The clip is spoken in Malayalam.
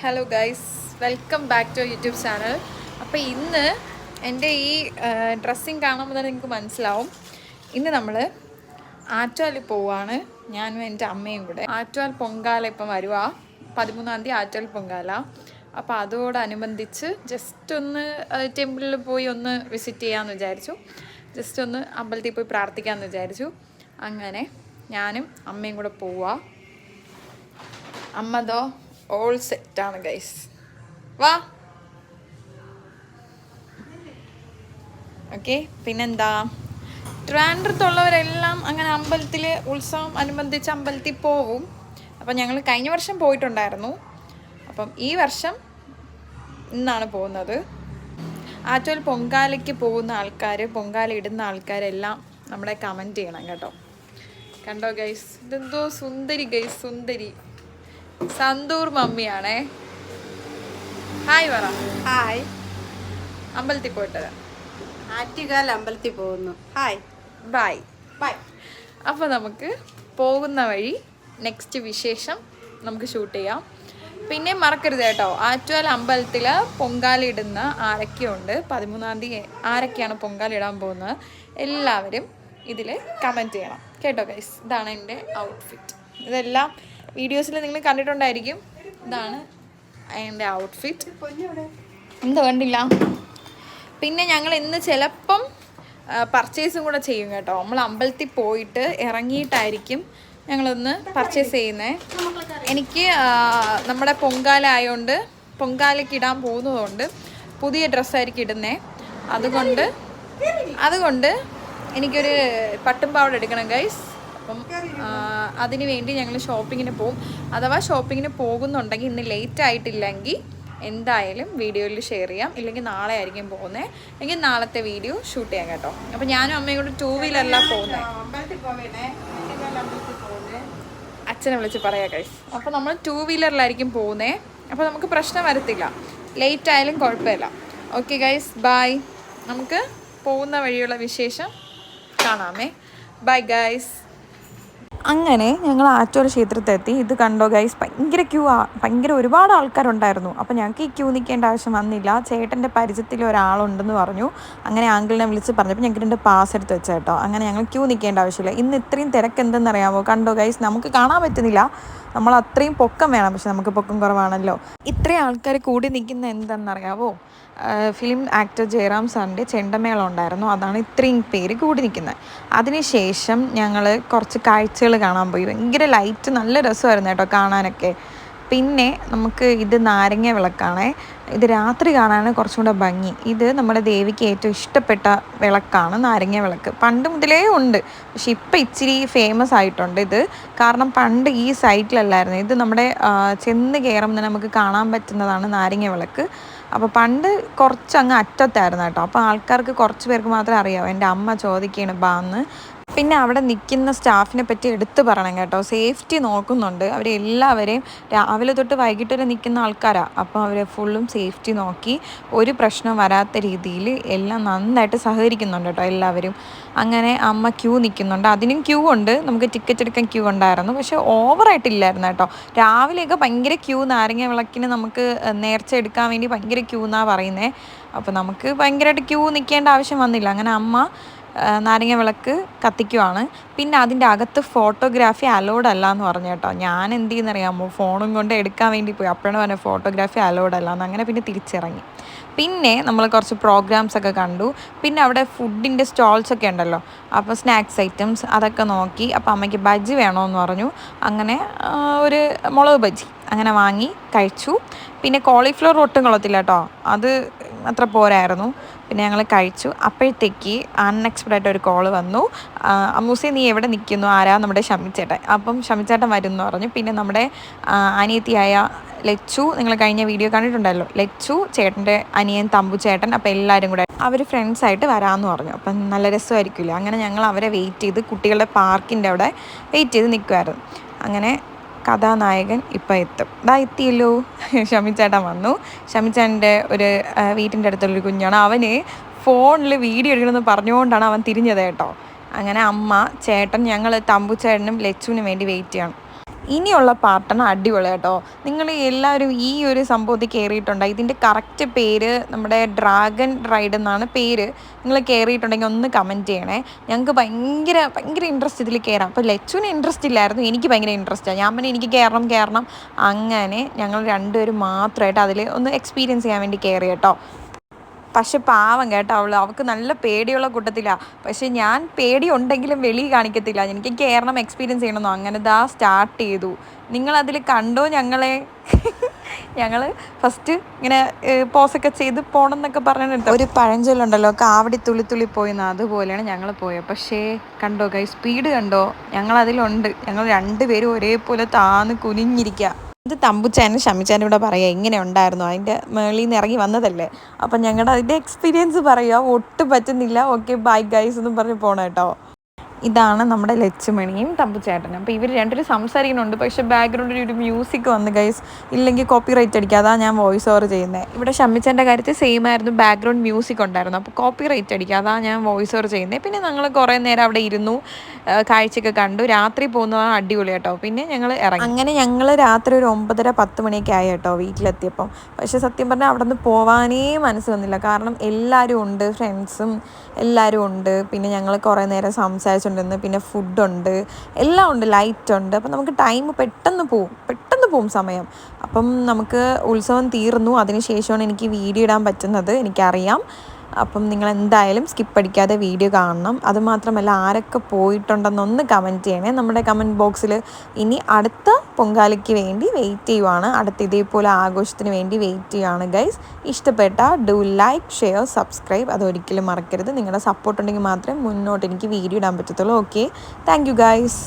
Hello guys welcome back to YouTube channel അപ്പോൾ ഇന്ന് എന്റെ ഈ ഡ്രസ്സിങ് കാണുമ്പോൾ തന്നെ നിങ്ങൾക്ക് മനസ്സിലാവും. ഇന്ന് നമ്മൾ ആറ്റുവാലിൽ പോവാണ്. ഞാനും എന്റെ അമ്മയും കൂടെ ആറ്റുവാൽ പൊങ്കാല ഇപ്പം വരുക പതിമൂന്നാം തീയതി ആറ്റുവാൽ പൊങ്കാല. അപ്പോൾ അതോടനുബന്ധിച്ച് ജസ്റ്റ് ഒന്ന് ടെമ്പിളിൽ പോയി ഒന്ന് വിസിറ്റ് ചെയ്യാമെന്ന് വിചാരിച്ചു. ജസ്റ്റ് ഒന്ന് അമ്പലത്തിൽ പോയി പ്രാർത്ഥിക്കാമെന്ന് വിചാരിച്ചു. അങ്ങനെ ഞാനും അമ്മയും കൂടെ പോവുക അമ്മതോ ഓൾ സെറ്റാണ് ഗൈസ് വാ. ഓക്കെ പിന്നെന്താ? ട്രിവാൻഡ്രത്തുള്ളവരെല്ലാം അങ്ങനെ അമ്പലത്തിൽ ഉത്സവം അനുബന്ധിച്ച് അമ്പലത്തിൽ പോവും. അപ്പം ഞങ്ങൾ കഴിഞ്ഞ വർഷം പോയിട്ടുണ്ടായിരുന്നു. അപ്പം ഈ വർഷം ഇന്നാണ് പോകുന്നത്. ആറ്റുവൽ പൊങ്കാലയ്ക്ക് പോകുന്ന ആൾക്കാർ പൊങ്കാല ഇടുന്ന ആൾക്കാരെല്ലാം നമ്മളെ കമന്റ് ചെയ്യണം കേട്ടോ. കണ്ടോ ഗൈസ് ഇതെന്തോ സുന്ദരി ഗൈസ് സുന്ദരി. സന്തൂർ മമ്മിയാണേ. ഹായ് പറ ഹായ് അമ്പലത്തിൽ പോയിട്ട് ആറ്റുകാൽ അമ്പലത്തിൽ പോകുന്നു. ഹായ് ബൈ ബൈ അപ്പോൾ നമുക്ക് പോകുന്ന വഴി നെക്സ്റ്റ് വിശേഷം നമുക്ക് ഷൂട്ട് ചെയ്യാം. പിന്നെ മറക്കരുത് കേട്ടോ. ആറ്റുകാൽ അമ്പലത്തിൽ പൊങ്കാല ഇടുന്ന ആരൊക്കെയുണ്ട്? പതിമൂന്നാം തീയതി ആരൊക്കെയാണ് പൊങ്കാല ഇടാൻ പോകുന്നത്? എല്ലാവരും ഇതിൽ കമന്റ് ചെയ്യണം. കേട്ടോ ഗൈസ് ഇതാണ് എന്റെ ഔട്ട്ഫിറ്റ് ഇതെല്ലാം വീഡിയോസിൽ നിങ്ങൾ കണ്ടിട്ടുണ്ടായിരിക്കും. ഇതാണ് എന്റെ ഔട്ട്ഫിറ്റ് എന്താ കണ്ടില്ല? പിന്നെ ഞങ്ങൾ ഇന്ന് ചിലപ്പം പർച്ചേസും കൂടെ ചെയ്യും കേട്ടോ. നമ്മൾ അമ്പലത്തിൽ പോയിട്ട് ഇറങ്ങിയിട്ടായിരിക്കും ഞങ്ങളൊന്ന് പർച്ചേസ് ചെയ്യുന്നത് എനിക്ക് നമ്മുടെ പൊങ്കാല ആയതുകൊണ്ട് പൊങ്കാലയ്ക്ക് ഇടാൻ പോകുന്നതുകൊണ്ട് പുതിയ ഡ്രസ്സായിരിക്കും ഇടുന്നത് അതുകൊണ്ട് അതുകൊണ്ട് എനിക്കൊരു പട്ടും പാവട എടുക്കണം ഗൈസ് അപ്പം അതിന് വേണ്ടി ഞങ്ങൾ ഷോപ്പിങ്ങിന് പോകും അഥവാ ഷോപ്പിങ്ങിന് പോകുന്നുണ്ടെങ്കിൽ ഇന്ന് ലേറ്റ് ആയിട്ടില്ലെങ്കിൽ എന്തായാലും വീഡിയോയിൽ ഷെയർ ചെയ്യാം. ഇല്ലെങ്കിൽ നാളെ ആയിരിക്കും പോകുന്നത് അല്ലെങ്കിൽ നാളത്തെ വീഡിയോ ഷൂട്ട് ചെയ്യാം കേട്ടോ. അപ്പം ഞാനും അമ്മയും കൂടെ ടൂ വീലറിലാണ് പോകുന്നത് അച്ഛനെ വിളിച്ച് പറയാം കൈസ് അപ്പോൾ നമ്മൾ ടൂ വീലറിലായിരിക്കും പോകുന്നത് അപ്പോൾ നമുക്ക് പ്രശ്നം വരത്തില്ല. ലേറ്റ് ആയാലും കുഴപ്പമില്ല. ഓക്കെ ഗൈസ് ബായ് നമുക്ക് പോകുന്ന വഴിയുള്ള വിശേഷം കാണാമേ. ബൈ ഗൈസ് അങ്ങനെ ഞങ്ങൾ ആറ്റോര ക്ഷേത്രത്തിലെത്തി. ഇത് കണ്ടോ ഗൈസ് ഭയങ്കര ക്യൂ ആ. ഭയങ്കര ഒരുപാട് ആൾക്കാരുണ്ടായിരുന്നു. അപ്പോൾ ഞങ്ങൾക്ക് ഈ ക്യൂ നിൽക്കേണ്ട ആവശ്യം വന്നില്ല. ചേട്ടന്റെ പരിചയത്തിൽ ഒരാളുണ്ടെന്ന് പറഞ്ഞു. അങ്ങനെ ആങ്കിളിനെ വിളിച്ച് പറഞ്ഞപ്പോൾ ഞങ്ങൾക്ക് രണ്ട് പാസ് എടുത്ത് വെച്ച കേട്ടോ. അങ്ങനെ ഞങ്ങൾ ക്യൂ നിൽക്കേണ്ട ആവശ്യമില്ല. ഇന്ന് ഇത്രയും തിരക്ക് എന്തെന്നറിയാമോ? കണ്ടോ ഗൈസ് നമുക്ക് കാണാൻ പറ്റുന്നില്ല. നമ്മൾ അത്രയും പൊക്കം വേണം. പക്ഷെ നമുക്ക് പൊക്കം കുറവാണല്ലോ. ഇത്രയും ആൾക്കാർ കൂടി നിൽക്കുന്ന എന്താണെന്നറിയാവോ ഫിലിം ആക്ടർ ജയറാം സാറിന്റെ ചെണ്ടമേളം ഉണ്ടായിരുന്നു അതാണ് ഇത്രയും പേര് കൂടി നിൽക്കുന്നത്. അതിനുശേഷം ഞങ്ങൾ കുറച്ച് കാഴ്ചകൾ കാണാൻ പോയി. ഭയങ്കര ലൈറ്റ് നല്ല രസമായിരുന്നു കേട്ടോ കാണാനൊക്കെ. പിന്നെ നമുക്ക് ഇത് നാരങ്ങ വിളക്കാണ്. ഇത് രാത്രി കാണാനാണ് കുറച്ചും കൂടെ ഭംഗി. ഇത് നമ്മുടെ ദേവിക്ക് ഏറ്റവും ഇഷ്ടപ്പെട്ട വിളക്കാണ് നാരങ്ങ വിളക്ക്. പണ്ട് മുതലേ ഉണ്ട്. പക്ഷെ ഇപ്പം ഇച്ചിരി ഫേമസ് ആയിട്ടുണ്ട് ഇത്. കാരണം പണ്ട് ഈ സൈറ്റിലല്ലായിരുന്നു. ഇത് നമ്മുടെ ചെന്ന് കയറുമ്പോൾ നമുക്ക് കാണാൻ പറ്റുന്നതാണ് നാരങ്ങ വിളക്ക്. അപ്പോൾ പണ്ട് കുറച്ച് അങ്ങ് അറ്റത്തായിരുന്നു കേട്ടോ. അപ്പോൾ ആൾക്കാർക്ക് കുറച്ച് പേർക്ക് മാത്രമേ അറിയാവൂ. എന്റെ അമ്മ ചോദിക്കുകയാണ് ബാന്ന് പിന്നെ അവിടെ നിൽക്കുന്ന സ്റ്റാഫിനെ പറ്റി എടുത്തു പറയണം കേട്ടോ. സേഫ്റ്റി നോക്കുന്നുണ്ട്. അവർ എല്ലാവരെയും രാവിലെ തൊട്ട് വൈകിട്ട് വരെ നിൽക്കുന്ന ആൾക്കാരാണ് അപ്പോൾ അവരെ ഫുള്ളും സേഫ്റ്റി നോക്കി ഒരു പ്രശ്നം വരാത്ത രീതിയിൽ എല്ലാം നന്നായിട്ട് സഹകരിക്കുന്നുണ്ട് കേട്ടോ എല്ലാവരും. അങ്ങനെ അമ്മ ക്യൂ നിൽക്കുന്നുണ്ട്. അതിനും ക്യൂ ഉണ്ട്. നമുക്ക് ടിക്കറ്റ് എടുക്കാൻ ക്യൂ ഉണ്ടായിരുന്നു. പക്ഷേ ഓവറായിട്ടില്ലായിരുന്നു കേട്ടോ. രാവിലെയൊക്കെ ഭയങ്കര ക്യൂ നാരങ്ങ വിളക്കിന് നമുക്ക് നേർച്ച എടുക്കാൻ വേണ്ടി ഭയങ്കര ക്യൂ എന്നാണ് പറയുന്നത് അപ്പോൾ നമുക്ക് ഭയങ്കരമായിട്ട് ക്യൂ നിൽക്കേണ്ട ആവശ്യം വന്നില്ല. അങ്ങനെ അമ്മ നാരങ്ങ വിളക്ക് കത്തിക്കുവാണ്. പിന്നെ അതിന്റെ അകത്ത് ഫോട്ടോഗ്രാഫി അലോഡ് അല്ല എന്ന് പറഞ്ഞു കേട്ടോ. ഞാൻ എന്ത് ചെയ്യുന്നറിയാമോ? ഫോണും കൊണ്ട് എടുക്കാൻ വേണ്ടി പോയി. അപ്പോഴാണ് പറഞ്ഞത് ഫോട്ടോഗ്രാഫി അലോഡ് അല്ല എന്ന് അങ്ങനെ പിന്നെ തിരിച്ചിറങ്ങി. പിന്നെ നമ്മൾ കുറച്ച് പ്രോഗ്രാംസ് ഒക്കെ കണ്ടു. പിന്നെ അവിടെ ഫുഡിന്റെ സ്റ്റോൾസ് ഒക്കെ ഉണ്ടല്ലോ. അപ്പോൾ സ്നാക്സ് ഐറ്റംസ് അതൊക്കെ നോക്കി. അപ്പോൾ അമ്മയ്ക്ക് ബജ്ജി വേണമെന്ന് പറഞ്ഞു. അങ്ങനെ ഒരു മുളക് ബജ്ജി അങ്ങനെ വാങ്ങി കഴിച്ചു. പിന്നെ കോളിഫ്ലവർ ഒട്ടും കൊള്ളത്തില്ല കേട്ടോ. അത് അത്ര പോരായിരുന്നു. പിന്നെ ഞങ്ങൾ കഴിച്ചു. അപ്പോഴത്തേക്ക് അൺഎക്സ്പെക്റ്റഡ് ഒരു കോൾ വന്നു. അമ്മൂസി നീ എവിടെ നിൽക്കുന്നു ആരാ നമ്മുടെ ഷമിച്ചേട്ടൻ? അപ്പം ഷമിച്ചേട്ടൻ വരും എന്ന് പറഞ്ഞു. പിന്നെ നമ്മുടെ അനിയത്തിയായ ലച്ചു നിങ്ങൾ കഴിഞ്ഞ വീഡിയോ കണ്ടിട്ടുണ്ടല്ലോ. ലച്ചു ചേട്ടന്റെ അനിയൻ തമ്പു ചേട്ടൻ അപ്പോൾ എല്ലാവരും കൂടെ അവർ ഫ്രണ്ട്സായിട്ട് വരാമെന്ന് പറഞ്ഞു. അപ്പം നല്ല രസമായിരിക്കില്ല? അങ്ങനെ ഞങ്ങൾ അവരെ വെയിറ്റ് ചെയ്ത് കുട്ടികളുടെ പാർക്കിന്റെ അവിടെ വെയിറ്റ് ചെയ്ത് നിൽക്കുമായിരുന്നു അങ്ങനെ കഥാനായകൻ ഇപ്പം എത്തും. ഇതാ എത്തിയല്ലോ. ഷമിച്ചേട്ടൻ വന്നു. ഷമിച്ചേട്ടന്റെ ഒരു വീട്ടിന്റെ അടുത്തുള്ളൊരു കുഞ്ഞാണ്. അവന് ഫോണിൽ വീഡിയോ എടുക്കണമെന്ന് പറഞ്ഞുകൊണ്ടാണ് അവൻ തിരിഞ്ഞത് കേട്ടോ. അങ്ങനെ അമ്മ ചേട്ടൻ ഞങ്ങൾ തമ്പുച്ചേട്ടനും ലച്ചുവിനും വേണ്ടി വെയിറ്റ് ചെയ്യണം. ഇനിയുള്ള പാർട്ടാണ് അടിപൊളി കേട്ടോ. നിങ്ങൾ എല്ലാവരും ഈ ഒരു സംഭവത്തിൽ കയറിയിട്ടുണ്ടോ ഇതിന്റെ കറക്റ്റ് പേര് നമ്മുടെ ഡ്രാഗൺ റൈഡ് എന്നാണ് പേര്. നിങ്ങൾ കയറിയിട്ടുണ്ടെങ്കിൽ ഒന്ന് കമന്റ് ചെയ്യണേ. ഞങ്ങൾക്ക് ഭയങ്കര ഭയങ്കര ഇൻട്രസ്റ്റ് ഇതിൽ കയറാം അപ്പോൾ ലച്ചുവിന് ഇൻട്രസ്റ്റ് ഇല്ലായിരുന്നു. എനിക്ക് ഭയങ്കര ഇൻട്രസ്റ്റാണ് ഞാൻ പിന്നെ എനിക്ക് കയറണം കയറണം അങ്ങനെ ഞങ്ങൾ രണ്ടുപേരും മാത്രമായിട്ട് അതിൽ ഒന്ന് എക്സ്പീരിയൻസ് ചെയ്യാൻ വേണ്ടി കയറി കേട്ടോ. പക്ഷെ പാവം കേട്ടോ അവൾ. അവൾക്ക് നല്ല പേടിയുള്ള കൂട്ടത്തിലാണ് പക്ഷെ ഞാൻ പേടി ഉണ്ടെങ്കിലും വെളി കാണിക്കത്തില്ല. എനിക്ക് കേരളം എക്സ്പീരിയൻസ് ചെയ്യണമെന്നോ അങ്ങനെ ദാ സ്റ്റാർട്ട് ചെയ്തു. നിങ്ങൾ നിങ്ങളതിൽ കണ്ടോ ഞങ്ങളെ? ഞങ്ങൾ ഫസ്റ്റ് ഇങ്ങനെ പോസൊക്കെ ചെയ്ത് പോകണം എന്നൊക്കെ പറഞ്ഞിട്ട് ഒരു പഴഞ്ചൊല്ലുണ്ടല്ലോ കാവടി തുള്ളി തുള്ളി പോയിന്ന്. അതുപോലെയാണ് ഞങ്ങൾ പോയത് പക്ഷേ കണ്ടോ കൈ സ്പീഡ് കണ്ടോ? ഞങ്ങൾ അതിലുണ്ട് ഞങ്ങൾ രണ്ടുപേരും ഒരേപോലെ താന്ന് കുനിഞ്ഞിരിക്കുക ഇത് തമ്പുച്ചാനും ഷമിച്ചാനും ഇവിടെ പറയുക ഇങ്ങനെ ഉണ്ടായിരുന്നു. അതിന്റെ മേളിൽ നിന്ന് ഇറങ്ങി വന്നതല്ലേ? അപ്പം ഞങ്ങളുടെ അതിന്റെ എക്സ്പീരിയൻസ് പറയുക. ഒട്ടും പറ്റുന്നില്ല. ഓക്കെ ബൈ ഗൈസ് എന്നും പറഞ്ഞ് പോകണം കേട്ടോ. ഇതാണ് നമ്മുടെ ലച്ചുമണിയും തമ്പുച്ചേട്ടനും അപ്പോൾ ഇവർ രണ്ടുപേരും സംസാരിക്കുന്നുണ്ട്. പക്ഷേ ബാക്ക്ഗ്രൗണ്ടിൽ ഒരു മ്യൂസിക് വന്ന് ഗൈസ് ഇല്ലെങ്കിൽ കോപ്പി റൈറ്റ് അടിക്കുക അതാണ് ഞാൻ വോയിസ് ഓവർ ചെയ്യുന്നത് ഇവിടെ ഷമ്മിച്ചന്റെ കാര്യത്തിൽ സെയിം ആയിരുന്നു. ബാക്ക്ഗ്രൗണ്ട് മ്യൂസിക് ഉണ്ടായിരുന്നു. അപ്പോൾ കോപ്പി റൈറ്റ് അടിക്കുക അതാണ് ഞാൻ വോയിസ് ഓവർ ചെയ്യുന്നത് പിന്നെ ഞങ്ങൾ കുറേ നേരം അവിടെ ഇരുന്നു. കാഴ്ചയൊക്കെ കണ്ടു. രാത്രി പോകുന്നതാണ് അടിപൊളി കേട്ടോ. പിന്നെ ഞങ്ങൾ ഇറങ്ങി. അങ്ങനെ ഞങ്ങൾ രാത്രി ഒരു ഒമ്പതര പത്ത് മണിയൊക്കെ ആയി കേട്ടോ വീട്ടിലെത്തിയപ്പം. പക്ഷേ സത്യം പറഞ്ഞാൽ അവിടെ നിന്ന് പോവാനേ മനസ്സ് വന്നില്ല. കാരണം എല്ലാവരും ഉണ്ട് ഫ്രണ്ട്സും എല്ലാവരും ഉണ്ട്. പിന്നെ ഞങ്ങൾ കുറേ നേരം സംസാരിച്ചുകൊണ്ടിരുന്ന് പിന്നെ ഫുഡുണ്ട് എല്ലാം ഉണ്ട് ലൈറ്റ് ഉണ്ട്. അപ്പം നമുക്ക് ടൈം പെട്ടെന്ന് പോവും പെട്ടെന്ന് പോവും സമയം. അപ്പം നമുക്ക് ഉത്സവം തീർന്നു. അതിനുശേഷമാണ് എനിക്ക് വീഡിയോ ഇടാൻ പറ്റുന്നത്. എനിക്കറിയാം. അപ്പം നിങ്ങൾ എന്തായാലും സ്കിപ്പ് അടിക്കാതെ വീഡിയോ കാണണം. അതുമാത്രമല്ല ആരൊക്കെ പോയിട്ടുണ്ടെന്നൊന്ന് കമന്റ് ചെയ്യണേ. നമ്മുടെ കമന്റ് ബോക്സിൽ ഇനി അടുത്ത പൊങ്കാലയ്ക്ക് വേണ്ടി വെയിറ്റ് ചെയ്യുവാണ്. അടുത്ത ഇതേപോലെ ആഘോഷത്തിന് വേണ്ടി വെയിറ്റ് ചെയ്യുവാണ് ഗൈസ് ഇഷ്ടപ്പെട്ട ഡു ലൈക്ക് ഷെയർ സബ്സ്ക്രൈബ് അതൊരിക്കലും മറക്കരുത്. നിങ്ങളുടെ സപ്പോർട്ട് ഉണ്ടെങ്കിൽ മാത്രമേ മുന്നോട്ട് എനിക്ക് വീഡിയോ ഇടാൻ പറ്റത്തുള്ളൂ. Okay thank you guys